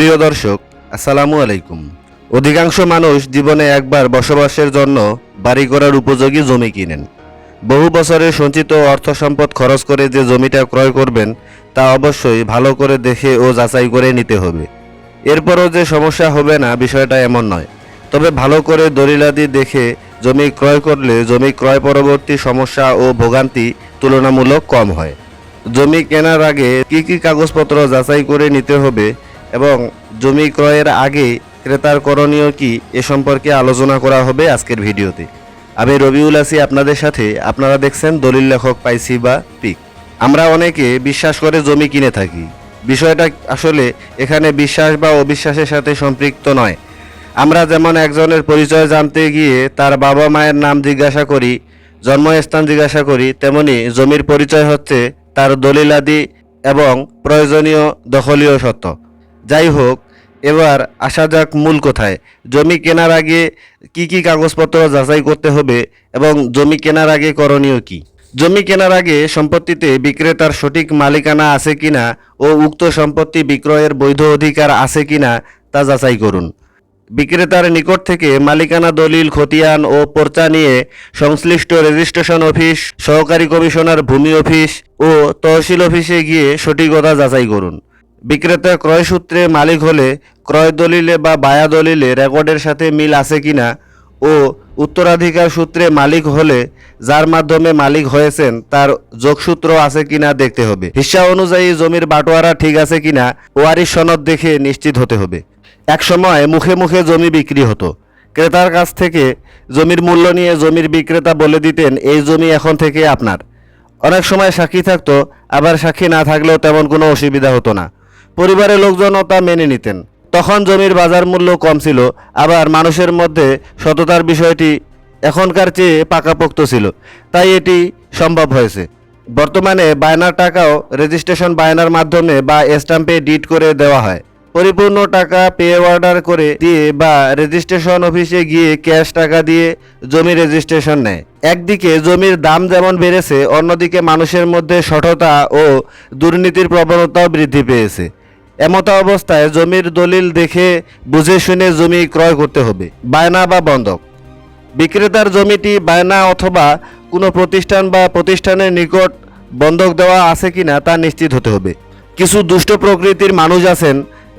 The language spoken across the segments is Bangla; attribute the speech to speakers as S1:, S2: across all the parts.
S1: প্রিয় দর্শক, আসসালামু আলাইকুম। অধিকাংশ মানুষ জীবনে একবার বসবাসের জন্য বাড়ি করার উপযোগী জমি কিনেন। বহু বছরের সঞ্চিত অর্থ সম্পদ খরচ করে যে জমিটা ক্রয় করবেন, তা অবশ্যই ভালো করে দেখে ও যাচাই করে নিতে হবে। এরপরও যে সমস্যা হবে না, বিষয়টা এমন নয়। তবে ভালো করে দলিলাদি দেখে জমি ক্রয় করলে জমি ক্রয় পরবর্তী সমস্যা ও ভোগান্তি তুলনামূলক কম হয়। জমি কেনার আগে কি কি কাগজপত্র যাচাই করে নিতে হবে এবং জমি ক্রয়ের আগে ক্রেতার করণীয় কি এ সম্পর্কে আলোচনা করা হবে আজকের ভিডিওতে। আমি রবিউল আছি আপনাদের সাথে। আপনারা দেখছেন দলিল লেখক পাইসি বা পিক। আমরা অনেকে বিশ্বাস করে জমি কিনে থাকি। বিষয়টা আসলে এখানে বিশ্বাস বা অবিশ্বাসের সাথে সম্পৃক্ত নয়। আমরা যেমন একজনের পরিচয় জানতে গিয়ে তার বাবা মায়ের নাম জিজ্ঞাসা করি, জন্মস্থান জিজ্ঞাসা করি, তেমনি জমির পরিচয় হচ্ছে তার দলিলাদি এবং প্রয়োজনীয় দখলীয় সত্ত্ব যাই হোক, এবার আসা যাক মূল কোথায়। জমি কেনার আগে কি কি কাগজপত্র যাচাই করতে হবে এবং জমি কেনার আগে করণীয় কি? জমি কেনার আগে সম্পত্তিতে বিক্রেতার সঠিক মালিকানা আছে কিনা ও উক্ত সম্পত্তি বিক্রয়ের বৈধ অধিকার আছে কিনা তা যাচাই করুন। বিক্রেতার নিকট থেকে মালিকানা দলিল, খতিয়ান ও পর্চা নিয়ে সংশ্লিষ্ট রেজিস্ট্রেশন অফিস, সহকারী কমিশনার ভূমি অফিস ও তহসিল অফিসে গিয়ে সঠিকতা যাচাই করুন। বিক্রেতা ক্রয় সূত্রে মালিক হলে ক্রয় দলিলে বা বায়া দলিলে রেকর্ডের সাথে মিল আছে কিনা ও উত্তরাধিকার সূত্রে মালিক হলে যার মাধ্যমে মালিক হয়েছেন তার যোগসূত্র আছে কিনা দেখতে হবে। হিসা অনুযায়ী জমির বাটোয়ারা ঠিক আছে কিনা ওয়ারিশ সনদ দেখে নিশ্চিত হতে হবে। এক সময় মুখে মুখে জমি বিক্রি হতো। ক্রেতার কাছ থেকে জমির মূল্য নিয়ে জমির বিক্রেতা বলে দিতেন, এই জমি এখন থেকে আপনার। অনেক সময় সাক্ষী থাকতো, আবার সাক্ষী না থাকলেও তেমন কোনো অসুবিধা হতো না। পরিবারের লোকজনও তা মেনে নিতেন। তখন জমির বাজার মূল্য কম ছিল, আবার মানুষের মধ্যে সততার বিষয়টি এখনকার চেয়ে পাকাপোক্ত ছিল, তাই এটি সম্ভব হয়েছে। বর্তমানে বায়নার টাকাও রেজিস্ট্রেশন বায়নার মাধ্যমে বা স্ট্যাম্পে ডিট করে দেওয়া হয়। পরিপূর্ণ টাকা পে অর্ডার করে দিয়ে বা রেজিস্ট্রেশন অফিসে গিয়ে ক্যাশ টাকা দিয়ে জমি রেজিস্ট্রেশন নেয়। একদিকে জমির দাম যেমন বেড়েছে, অন্যদিকে মানুষের মধ্যে সঠতা ও দুর্নীতির প্রবণতাও বৃদ্ধি পেয়েছে। এমতা অবস্থায় জমির দলিল দেখে বুঝে শুনে জমি ক্রয় করতে হবে, বায়না বা বন্ধক। বিক্রেতার জমিটি বায়না অথবা কোনো প্রতিষ্ঠান বা প্রতিষ্ঠানের নিকট বন্ধক দেওয়া আছে কিনা তা নিশ্চিত হতে হবে। কিছু দুষ্ট প্রকৃতির মানুষ আছেন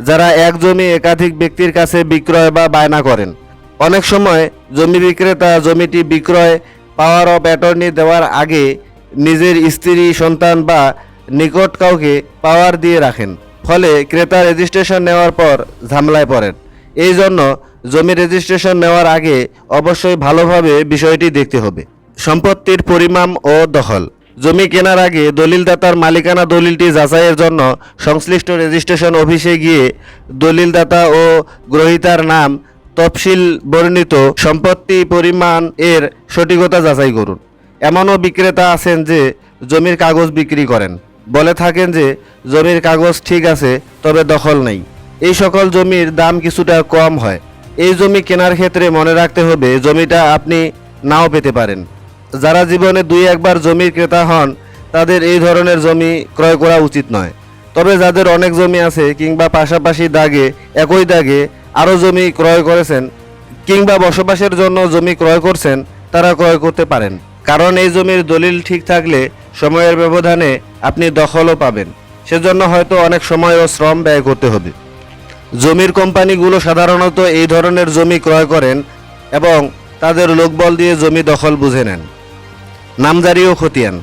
S1: যারা এক জমি একাধিক ব্যক্তির কাছে বিক্রয় বা বায়না করেন। অনেক সময় জমি বিক্রেতা জমিটি বিক্রয় পাওয়ার অফ অ্যাটর্নি দেওয়ার আগে নিজের স্ত্রী, সন্তান বা নিকট কাউকে পাওয়ার দিয়ে রাখেন। ফলে ক্রেতা রেজিস্ট্রেশন নেওয়ার পর ঝামেলায় পড়েন। এই জন্য জমি রেজিস্ট্রেশন নেওয়ার আগে অবশ্যই ভালোভাবে বিষয়টি দেখতে হবে। সম্পত্তির পরিমাণ ও দখল। জমি কেনার আগে দলিলদাতার মালিকানা দলিলটি যাচাইয়ের জন্য সংশ্লিষ্ট রেজিস্ট্রেশন অফিসে গিয়ে দলিলদাতা ও গ্রহীতার নাম তফসিল বর্ণিত সম্পত্তি পরিমাণ এর সঠিকতা যাচাই করুন। এমনও বিক্রেতা আছেন যে জমির কাগজ বিক্রি করেন। বলে থাকেন যে, জমির কাগজ ঠিক আছে, তবে দখল নেই। এই সকল জমির দাম কিছুটা কম হয়। এই জমি কেনার ক্ষেত্রে মনে রাখতে হবে, জমিটা আপনি নাও পেতে পারেন। যারা জীবনে দুই একবার জমির ক্রেতা হন, তাদের এই ধরনের জমি ক্রয় করা উচিত নয়। তবে যাদের অনেক জমি আছে, কিংবা পাশাপাশি দাগে, একই দাগে আরও জমি ক্রয় করেছেন, কিংবা বসবাসের জন্য জমি ক্রয় করছেন, তারা ক্রয় করতে পারেন। কারণ এই জমির দলিল ঠিক থাকলে সময়ের ব্যবধানে আপনি দখলও পাবেন। সেজন্য হয়তো অনেক সময় ও শ্রম ব্যয় করতে হবে। জমির কোম্পানিগুলো সাধারণত এই ধরনের জমি ক্রয় করেন এবং তাদের লোকবল দিয়ে জমি দখল বুঝে নেন। নামজারি ও খতিয়ান।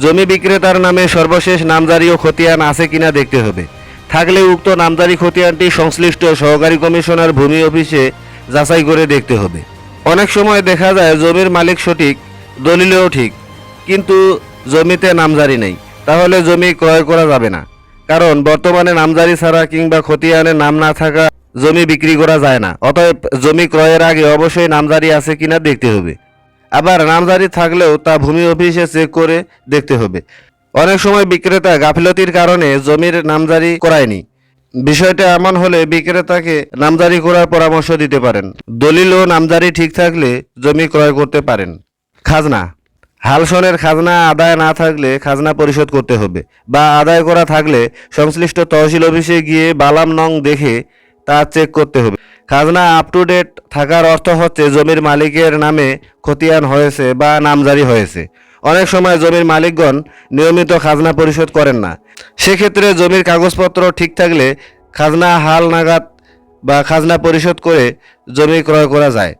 S1: জমি বিক্রেতার নামে সর্বশেষ নামজারি ও খতিয়ান আছে কিনা দেখতে হবে। থাকলে উক্ত নামজারি খতিয়ানটি সংশ্লিষ্ট সহকারী কমিশনার ভূমি অফিসে যাচাই করে দেখতে হবে। অনেক সময় দেখা যায় জমির মালিক সঠিক, দলিলেও ঠিক, কিন্তু জমিতে নামজারি নেই। তাহলে জমি ক্রয় করা যাবে না। কারণ বর্তমানে নামজারি ছাড়া কিংবা খতিয়ানে নাম না থাকা জমি বিক্রি করা যায় না। অতএব জমি ক্রয়ের আগে অবশ্যই নামজারি আছে কিনা দেখতে হবে। আবার নামজারি থাকলেও তা ভূমি অফিসে চেক করে দেখতে হবে। অনেক সময় বিক্রেতা গাফিলতির কারণে জমির নামজারি করায়নি। বিষয়টা এমন হলে বিক্রেতাকে নামজারি করার পরামর্শ দিতে পারেন। দলিল ও নামজারি ঠিক থাকলে জমি ক্রয় করতে পারেন। খাজনা। হালসনের খাজনা আদায় না থাকলে খাজনা পরিশোধ করতে হবে বা আদায় করা থাকলে সংশ্লিষ্ট তহসিল অফিসে গিয়ে বালাম নং দেখে তা চেক করতে হবে। খাজনা আপ টু ডেট থাকার অর্থ হচ্ছে জমির মালিকের নামে খতিয়ান হয়েছে বা নামজারি হয়েছে। অনেক সময় জমির মালিকগণ নিয়মিত খাজনা পরিশোধ করেন না। সেক্ষেত্রে জমির কাগজপত্র ঠিক থাকলে খাজনা হাল নাগাদ বা খাজনা পরিশোধ করে জমি ক্রয় করা যায়।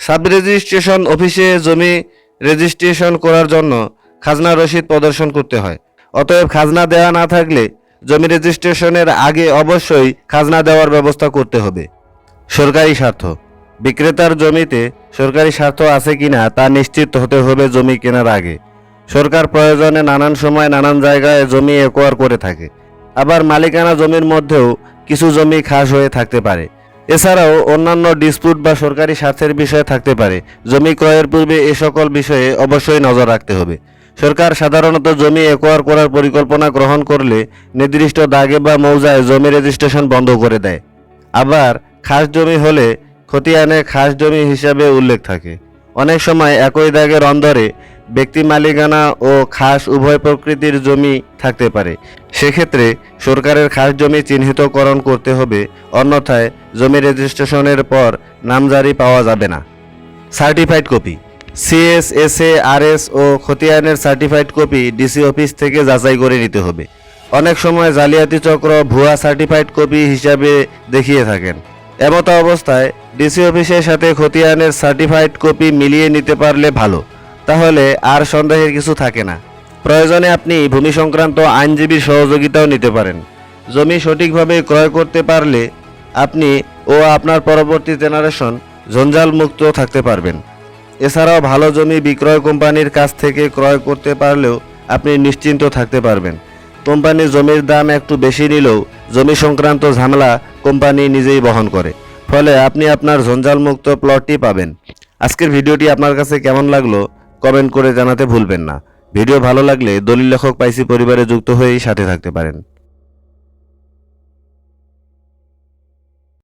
S1: সাব রেজিস্ট্রেশন অফিসে জমি রেজিস্ট্রেশন করার জন্য খাজনা রসিদ প্রদর্শন করতে হয়। অতএব খাজনা দেওয়া না থাকলে জমি রেজিস্ট্রেশনের আগে অবশ্যই খাজনা দেওয়ার ব্যবস্থা করতে হবে। সরকারি স্বার্থ। বিক্রেতার জমিতে সরকারি স্বার্থ আছে কিনা তা নিশ্চিত হতে হবে জমি কেনার আগে। সরকার প্রয়োজনে নানান সময় নানান জায়গায় জমি একোয়ার করে থাকে। আবার মালিকানা জমির মধ্যেও কিছু জমি খাস হয়ে থাকতে পারে। এছাড়াও অন্যান্য ডিসপুট বা সরকারি স্বার্থের বিষয় থাকতে পারে। জমি ক্রয়ের পূর্বে এ সকল বিষয়ে অবশ্যই নজর রাখতে হবে। সরকার সাধারণত জমি একোয়ার করার পরিকল্পনা গ্রহণ করলে নির্দিষ্ট দাগে বা মৌজায় জমি রেজিস্ট্রেশন বন্ধ করে দেয়। আবার খাস জমি হলে খতিয়ানে খাস জমি হিসাবে উল্লেখ থাকে। অনেক সময় একই দাগের অন্দরে ব্যক্তি মালিকানা ও খাস উভয় প্রকৃতির জমি থাকতে পারে। সেক্ষেত্রে সরকারের খাস জমি চিহ্নিতকরণ করতে হবে, অন্যথায় জমি রেজিস্ট্রেশনের পর নামজারি পাওয়া যাবে না। Certified copy. CS S A R S O খতিয়ানের certified copy DC office থেকে যাচাই করে নিতে হবে। অনেক সময় জালিয়াতি চক্র ভুয়া সার্টিফাইড কপি হিসাবে দেখিয়ে থাকেন। এমতো অবস্থায় ডিসি অফিসের সাথে খতিয়ানের সার্টিফাইড কপি মিলিয়ে নিতে পারলে ভালো। তাহলে আর সন্দেহের কিছু থাকে না। প্রয়োজনে আপনি ভূমি সংক্রান্ত আইনজীবীর সহযোগিতাও নিতে পারেন। জমি সঠিকভাবে ক্রয় করতে পারলে আপনি ও আপনার পরবর্তী জেনারেশন জঞ্জাল মুক্ত থাকতে পারবেন। এছাড়াও ভালো জমি বিক্রয় কোম্পানির কাছ থেকে ক্রয় করতে পারলেও আপনি নিশ্চিন্ত থাকতে পারবেন। কোম্পানির জমির দাম একটু বেশি নিলেও জমি সংক্রান্ত ঝামেলা কোম্পানি নিজেই বহন করে। ফলে আপনি আপনার জঞ্জালমুক্ত প্লটটি পাবেন। আজকের ভিডিওটি আপনার কাছে কেমন লাগল কমেন্ট করে জানাতে ভুলবেন না। ভিডিও ভালো লাগলে দলিল লেখক পাইসি পরিবারে যুক্ত হয়েই সাথে থাকতে পারেন।